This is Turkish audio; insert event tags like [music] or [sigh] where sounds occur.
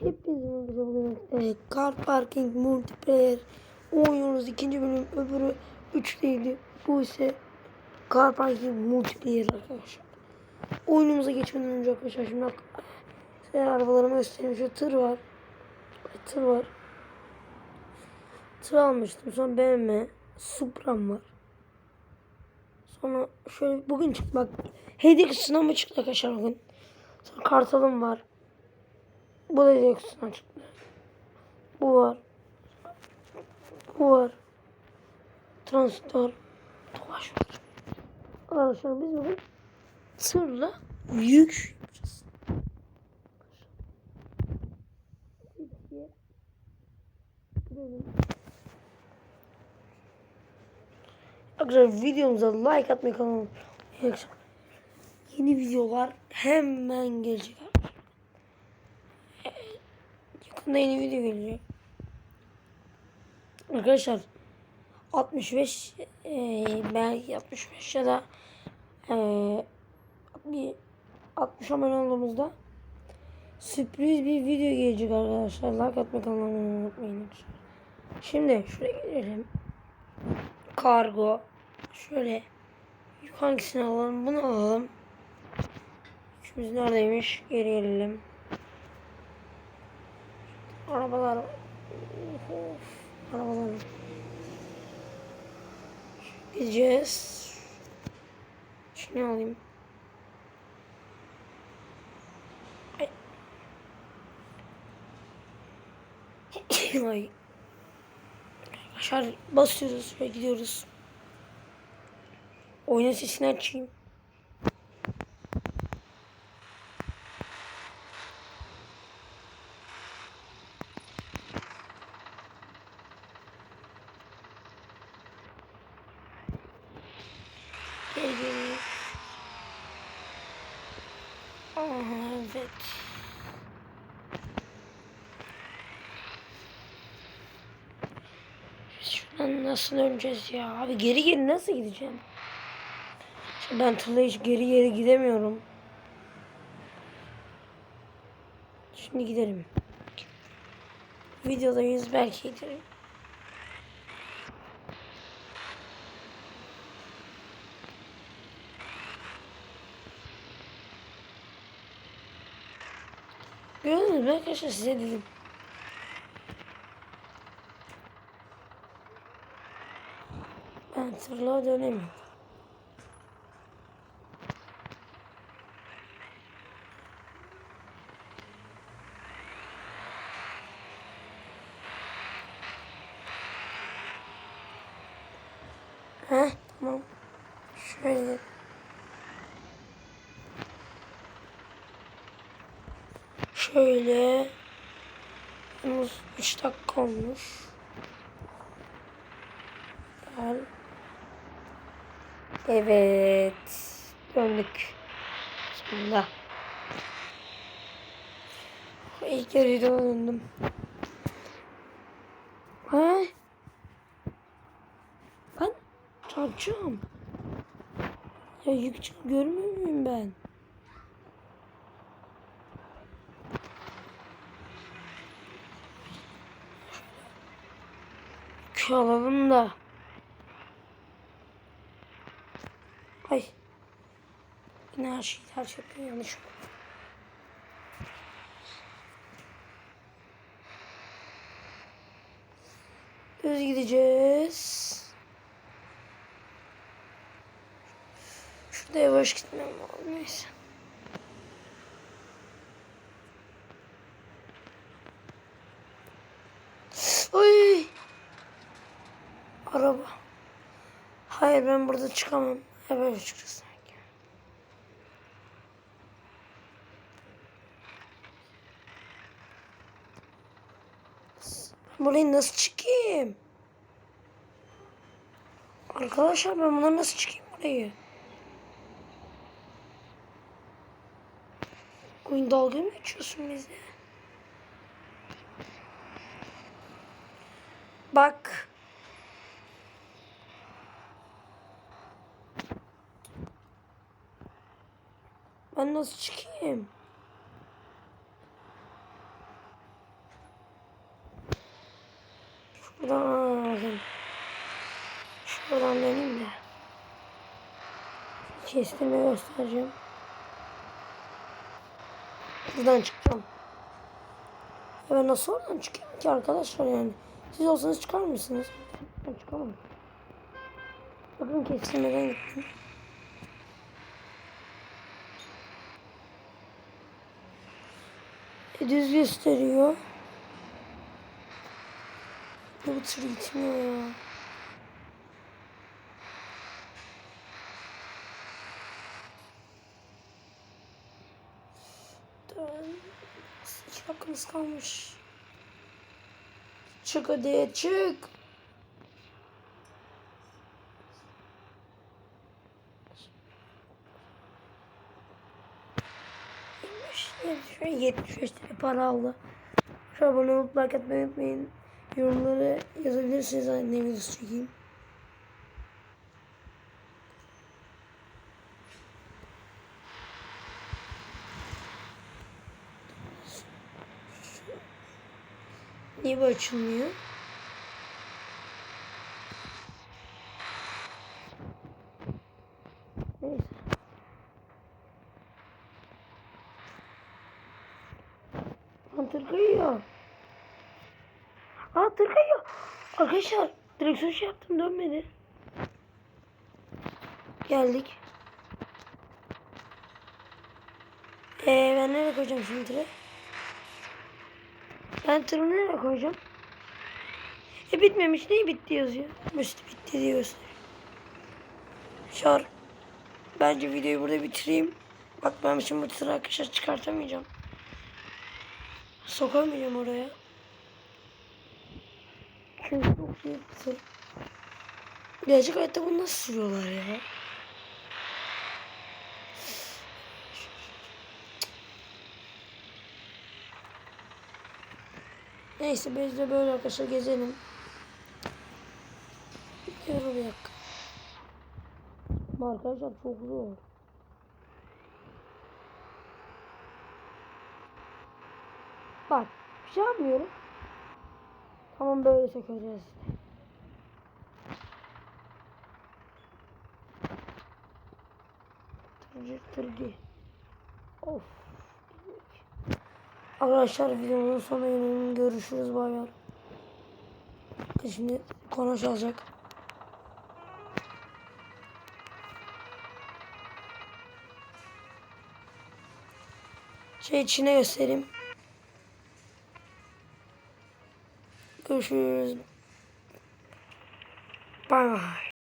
Merhaba. Evet, Car Parking Multiplayer oynuyoruz. ikinci bölüm öbürü 3'teydi. Bu ise Car Parking Multiplayer arkadaşlar. Oyunumuza geçmeden önce arkadaşlar şimdi size arabalarımı göstereyim. Şu tır var. Tır var. Tır almıştım. Sonra BMW. Supra'm var. Sonra şöyle bugün çıktı bak. Hediye mı çıktı arkadaşlar bugün. Sonra kartalım var. Bu da hediye kutusundan çıktı. Bu var. Bu var. Transistor. Dolaş var. Arkadaşlar biz bugün tırla yük. Arkadaşlar videomuza like atmayı kanalıma Yeni videolar hemen gelecek Yakında yeni video gelecek. Arkadaşlar 65 e, belki 65 ya da e, bir 60 abone olduğumuzda sürpriz bir video gelecek arkadaşlar. Like atmayı kanalıma unutmayın. Şimdi şuraya gelelim. Kargo. Şöyle hangisini alalım? Bunu alalım. Yükümüz neredeymiş? Geri gelelim. Arabalar. Of, arabalar. Gideceğiz. Şunu alayım. Ay. [coughs] Ay. Arkadaşlar basıyoruz ve gidiyoruz. Oyunun sesini açayım. Aha, evet. Şuradan nasıl döneceğiz ya? Abi geri geri nasıl gideceğim? Ben tırla hiç geri geri gidemiyorum. Şimdi gidelim. Videodayız belki giderim. Mü arkadaşlar size dedim. Ben tırla dönemiyorum. Heh tamam. Şöyle. Şöyle. 3 dakika olmuş. Gel. Evet. Döndük. Sonunda. İlk yarıda döndüm. Ha? Ben çarpacağım. Ya yük çık- görmüyor muyum ben? Yükü alalım da. Ay. Yine her şey yapıyor yanlış. Düz gideceğiz. Şurada yavaş gitmem lazım. Neyse. Araba. Hayır ben burada çıkamam. Ha böyle çıkacağız Burayı nasıl çıkayım? Arkadaşlar ben buna nasıl çıkayım burayı? Oyun dalga mı geçiyorsun bizle? Bak. Ben nasıl çıkayım? Şuradan alalım. Şuradan benim de. Kestirme göstereceğim. Buradan çıkacağım. Ben nasıl oradan çıkayım ki arkadaşlar yani? Siz olsanız çıkar mısınız? Ben çıkamam. Bakın kestirmeden gittim. Düz gösteriyor. Bu tır gitmiyor ya. İki dakikamız kalmış. Çık hadi çık. An 75 lira para aldı. Şu abone olup like atmayı unutmayın. Yorumları yazabilirsiniz. Ne videosu çekeyim. Niye bu açılmıyor? Tır kayıyor. Aa tır kayıyor. Arkadaşlar direksiyon şey yaptım dönmedi. Geldik. Ee, ben nereye koyacağım şimdi tırı? Ben tırı nereye koyacağım? E bitmemiş. Neyi bitti yazıyor? Müslü bitti diyor. Şar. Bence videoyu burada bitireyim. Bak ben şimdi bu tırı arkadaşlar çıkartamayacağım. Sokamayacağım oraya. Çünkü çok büyük bir tır. Gerçek hayatta bunu nasıl sürüyorlar ya? Neyse biz de böyle arkadaşlar gezelim. Bir dakika. Ama Arkadaşlar çok zor. Bak bir şey yapmıyorum. Tamam böyle sökeceğiz. Tırcı tırcı. Of. Arkadaşlar videonun sonuna. Görüşürüz bay bay. Şimdi konuş alacak. Şey içine göstereyim. 是。